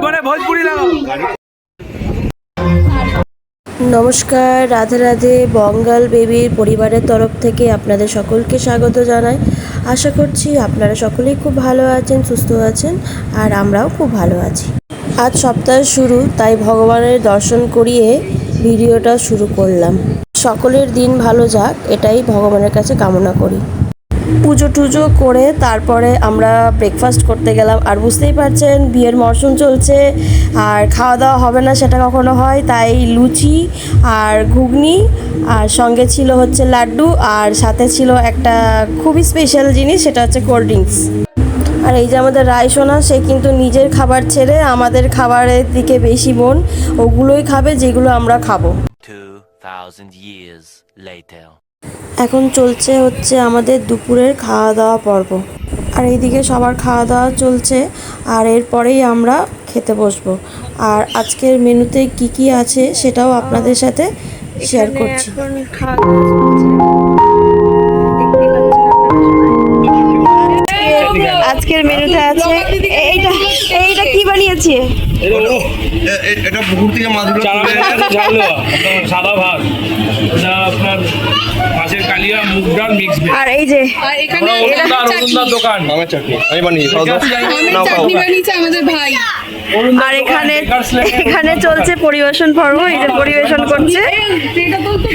এবারে ভোজপুরি নমস্কার, রাধে রাধে, বঙ্গাল বেবির পরিবারের তরফ থেকে আপনাদের সকলকে স্বাগত জানাই। আশা করছি আপনারা সকলেই খুব ভালো আছেন, সুস্থ আছেন, আর আমরাও খুব ভালো আছি। আজ সপ্তাহের শুরু, তাই ভগবানের দর্শন করিয়ে ভিডিওটা শুরু করলাম। সকলের দিন ভালো যাক, এটাই ভগবানের কাছে কামনা করি। পুজো টুজো করে তারপরে আমরা ব্রেকফাস্ট করতে গেলাম। আর বুঝতেই পারছেন বিয়ের মরশুম চলছে আর খাওয়া দাওয়া হবে না সেটা কখনো হয়। তাই লুচি আর ঘুগনি আর সঙ্গে ছিল হচ্ছে লাড্ডু আর সাথে ছিল একটা খুবই স্পেশাল জিনিস সেটা হচ্ছে কোল্ড ড্রিঙ্কস আর এই যে আমাদের রায় সোনা সে কিন্তু নিজের খাবার ছেড়ে আমাদের খাবারের দিকে বেশি মন ওগুলোই খাবে যেগুলো আমরা খাব। 2,000 years later. এখন চলছে হচ্ছে আমাদের দুপুরের খাওয়া দাওয়া পর্ব। আর এইদিকে সবার খাওয়া দাওয়া চলছে আর এরপরেই আমরা খেতে বসবো। আর আজকের মেনুতে কি কি আছে সেটাও আপনাদের সাথে শেয়ার করছি। আজকের মেনুতে আছে এইটা এইটা কি বানিয়েছে? এটা পুকুর থেকে মাছগুলো সাদা ভাত। ওটা আপনার মাছের কালিয়া মুগ ডাল মিক্স আর এই যে আর এখানে দোকান। আমের চাটনি আমি চাটনি বানিয়েছে আমাদের ভাই। আর এখানে এখানে চলছে পরিবেশন পর্ব এই যে পরিবেশন করছে। সেটা বলতো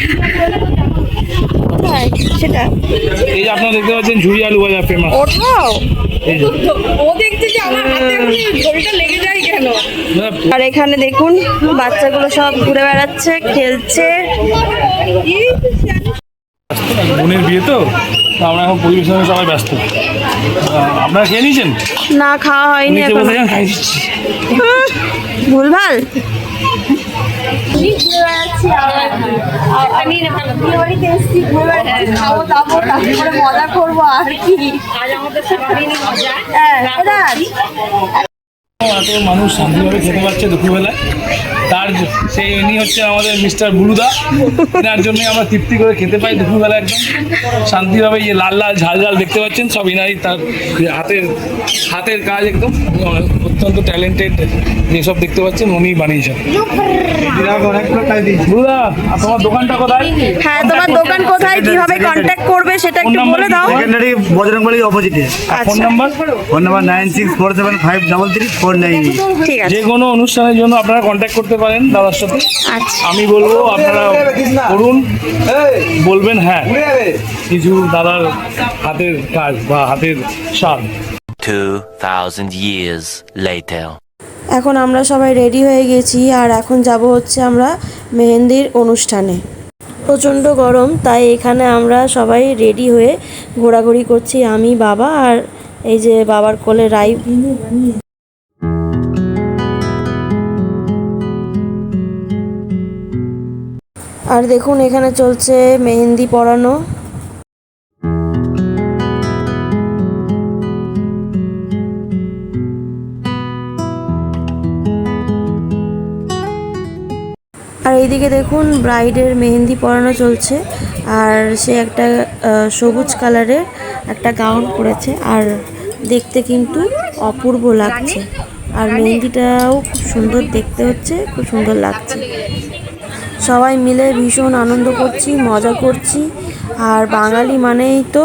কোথায়? সেটা? এই যে আপনারা দেখতে পাচ্ছেন ঝুড়ি আলু ভাজা ফেমাস ওঠাও। ও দেখছে যে আমার হাতে ঘড়িটা লেগে যায় কেন? আর এখানে দেখুন বাচ্চাগুলো সব ঘুরে বেড়াচ্ছে খেলছে। বোনের বিয়ে তো আমরা এখন পরিবেশনে সবাই ব্যস্ত। আপনারা খেয়ে নিয়েছেন? না খাওয়া হয়নি নিচে এসেছি বসে যান খাই দিচ্ছি ভুলভাল মজা করব আর কি হ্যাঁ, মানুষ শান্তিভাবে খেতে পারছে দুপুরবেলায়। তার সেই ইনি হচ্ছে আমাদের মিস্টার বুলুদা। এনার জন্য আমরা তৃপ্তি করে খেতে পাই দুপুরবেলা একদম। শান্তিভাবে এই লাল লাল ঝাল ঝাল দেখতে পাচ্ছেন সব ইনারই তার হাতের হাতের কাজ একদম। অত্যন্ত ট্যালেন্টেড যেসব দেখতে পাচ্ছেন উনি বানিয়েছেন। বুলুদা আর তোমার দোকানটা কোথায়? হ্যাঁ তোমার দোকান কোথায়? কীভাবে কন্ট্যাক্ট করবে সেটা একটু বলে দাও। সেকেন্ডারি বজরংবলী অপোজিটে phone number phone number nine six four seven five double three four nine ঠিক আছে। যে কোনো অনুষ্ঠানের জন্য আপনারা কন্ট্যাক্ট করতে পারেন দাদার সাথে। আচ্ছা। আমি বলব আপনারা করুন। বলবেন হ্যাঁ কিছু দাদার হাতের কাজ বা হাতের স্বাদ। 2,000 years later. এখন আমরা সবাই রেডি হয়ে গেছি আর এখন যাব হচ্ছে আমরা মেহেন্দির অনুষ্ঠানে। প্রচণ্ড গরম তাই এখানে আমরা সবাই রেডি হয়ে ঘোরাঘুরি করছি আমি বাবা আর এই যে বাবার কোলে রাই আর দেখুন, এখানে চলছে মেহেন্দি পরানো। আর এইদিকে দেখুন, ব্রাইডের মেহেন্দি পরানো চলছে। আর সে একটা সবুজ কালারের একটা গাউন পরেছে। আর দেখতে কিন্তু অপূর্ব লাগছে। আর মেহেন্দিটাও খুব সুন্দর দেখতে হচ্ছে, খুব সুন্দর লাগছে। সবাই মিলে ভীষণ আনন্দ করছি, মজা করছি। আর বাঙালি মানেই তো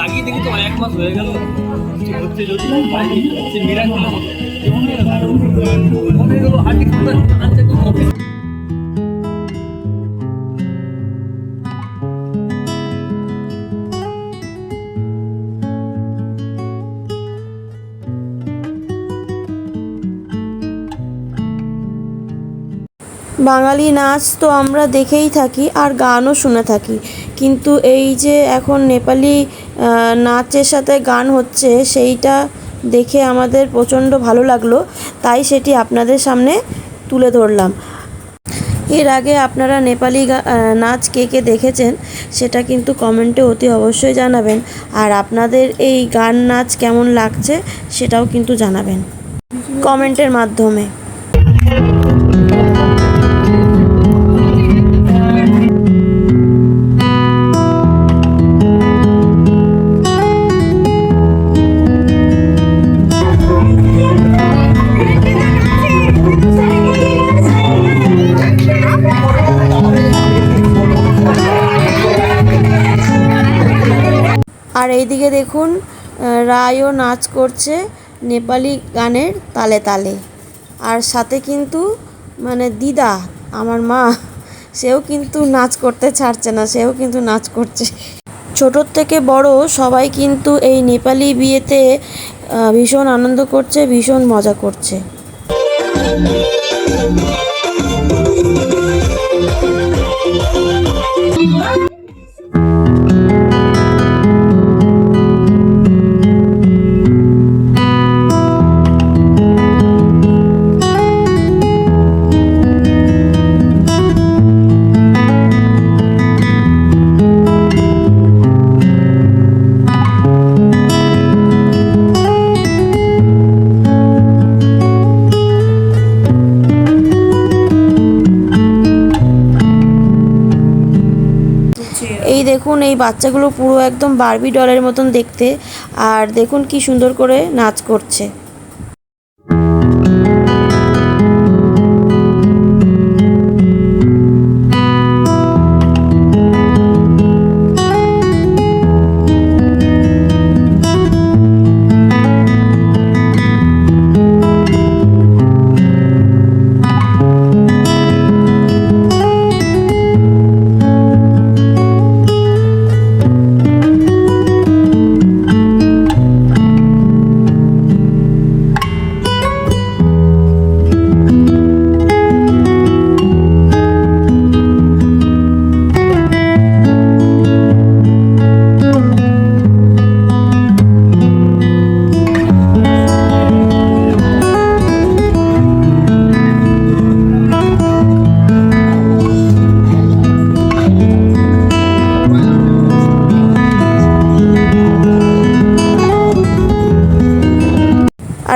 লাগিয়ে দেখি তো, এক মাস হয়ে গেল, হচ্ছে যদি বাঙালি নাচ তো আমরা দেখেই থাকি আর গানও শুনে থাকি। কিন্তু এই যে এখন নেপালি নাচের সাথে গান হচ্ছে, সেইটা দেখে আমাদের প্রচণ্ড ভালো লাগল। তাই সেটি আপনাদের সামনে তুলে ধরলাম। এর আগে আপনারা নেপালি নাচ কে কে দেখেছেন, সেটা কিন্তু কমেন্টে অতি অবশ্যই জানাবেন। আর আপনাদের এই গান নাচ কেমন লাগছে, সেটাও কিন্তু জানাবেন। কমেন্টের মাধ্যমে। এইদিকে দেখুন রায়ও নাচ করছে নেপালি গানের তালে তালে। আর সাথে কিন্তু মানে দিদা, আমার মা, সেও কিন্তু নাচ করতে ছাড়ছে না, সেও কিন্তু নাচ করছে। ছোটোর থেকে বড় সবাই কিন্তু এই নেপালি বিয়েতে ভীষণ আনন্দ করছে, ভীষণ মজা করছে। দেখুন, এই বাচ্চাগুলো পুরো একদম বারবি ডলের মতন দেখতে। আর দেখুন কি সুন্দর করে নাচ করছে।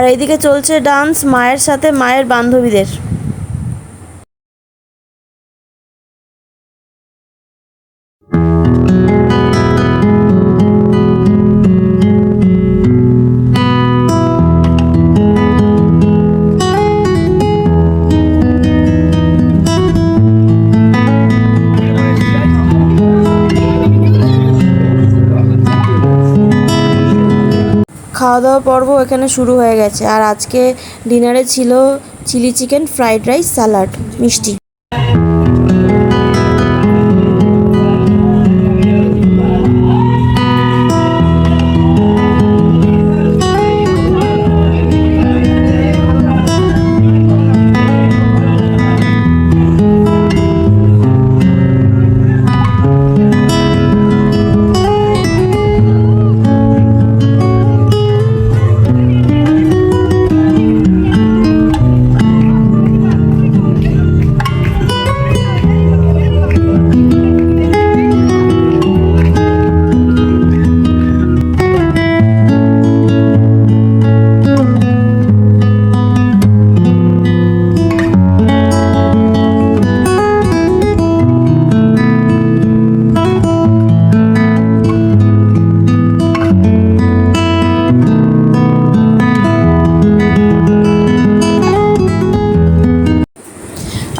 আর এইদিকে চলছে ডান্স মায়ের সাথে মায়ের বান্ধবীদের। খাওয়া দাওয়া পর্ব এখানে শুরু হয়ে গেছে। আর আজকে ডিনারে ছিল chilli chicken, fried rice, salad, মিষ্টি।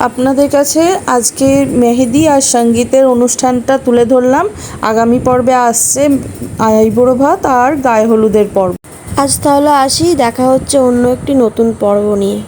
আপনাদের কাছে আজকে মেহেদি আর সঙ্গীতের অনুষ্ঠানটা তুলে ধরলাম। আগামী পর্বে আসছে আইবুড়ো ভাত আর গায়ে হলুদের পর্ব। আজ তাহলে আসি, দেখা হচ্ছে অন্য একটি নতুন পর্ব নিয়ে।